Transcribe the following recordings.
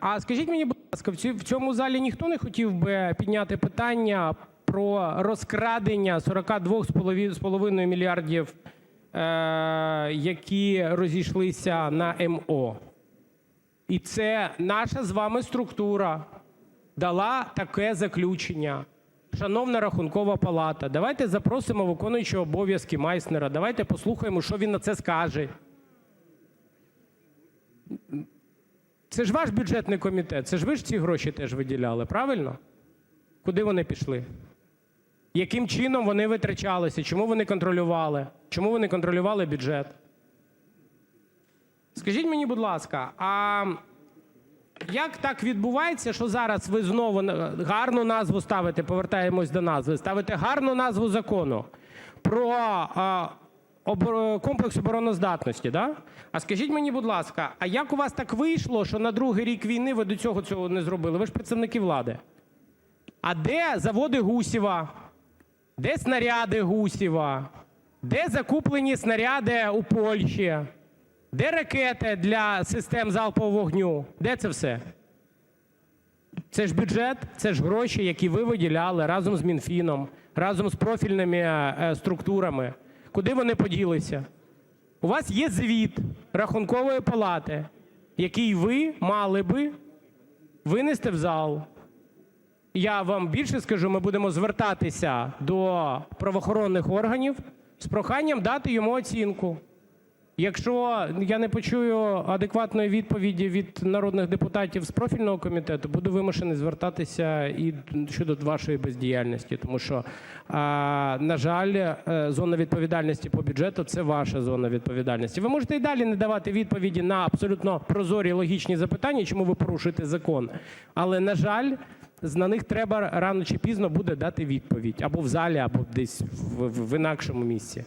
А скажіть мені, будь ласка, в цьому залі ніхто не хотів би підняти питання про розкрадення 42,5 мільярдів, е, які розійшлися на МО? І це наша з вами структура дала таке заключення. Шановна Рахункова палата, давайте запросимо виконуючого обов'язки Майснера, давайте послухаємо, що він на це скаже. Це ж ваш бюджетний комітет, це ж ви ж ці гроші теж виділяли, правильно? Куди вони пішли? Яким чином вони витрачалися? Чому вони контролювали? Чому вони контролювали бюджет? Скажіть мені, будь ласка, а як так відбувається, що зараз ви знову гарну назву ставите, повертаємось до назви, ставите гарну назву закону про комплекс обороноздатності, да? А скажіть мені, будь ласка, а як у вас так вийшло, що на другий рік війни ви до цього цього не зробили? Ви ж представники влади. А де заводи Гусєва? Де снаряди Гусєва? Де закуплені снаряди у Польщі? Де ракети для систем залпового вогню? Де це все? Це ж бюджет, це ж гроші, які ви виділяли разом з Мінфіном, разом з профільними е, структурами. Куди вони поділися? У вас є звіт Рахункової палати, який ви мали би винести в зал. Я вам більше скажу, ми будемо звертатися до правоохоронних органів з проханням дати йому оцінку. Якщо я не почую адекватної відповіді від народних депутатів з профільного комітету, буду вимушений звертатися і щодо вашої бездіяльності, тому що, на жаль, е, зона відповідальності по бюджету це ваша зона відповідальності. Ви можете і далі не давати відповіді на абсолютно прозорі логічні запитання, чому ви порушуєте закон. Але на жаль, на них треба рано чи пізно буде дати відповідь або в залі, або десь в, в, в інакшому місці.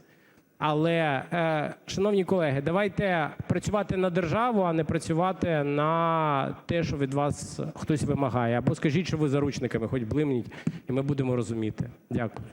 Але, е, шановні колеги, давайте працювати на державу, а не працювати на те, що від вас хтось вимагає. Або скажіть, що ви заручниками, хоч блимніть, і ми будемо розуміти. Дякую.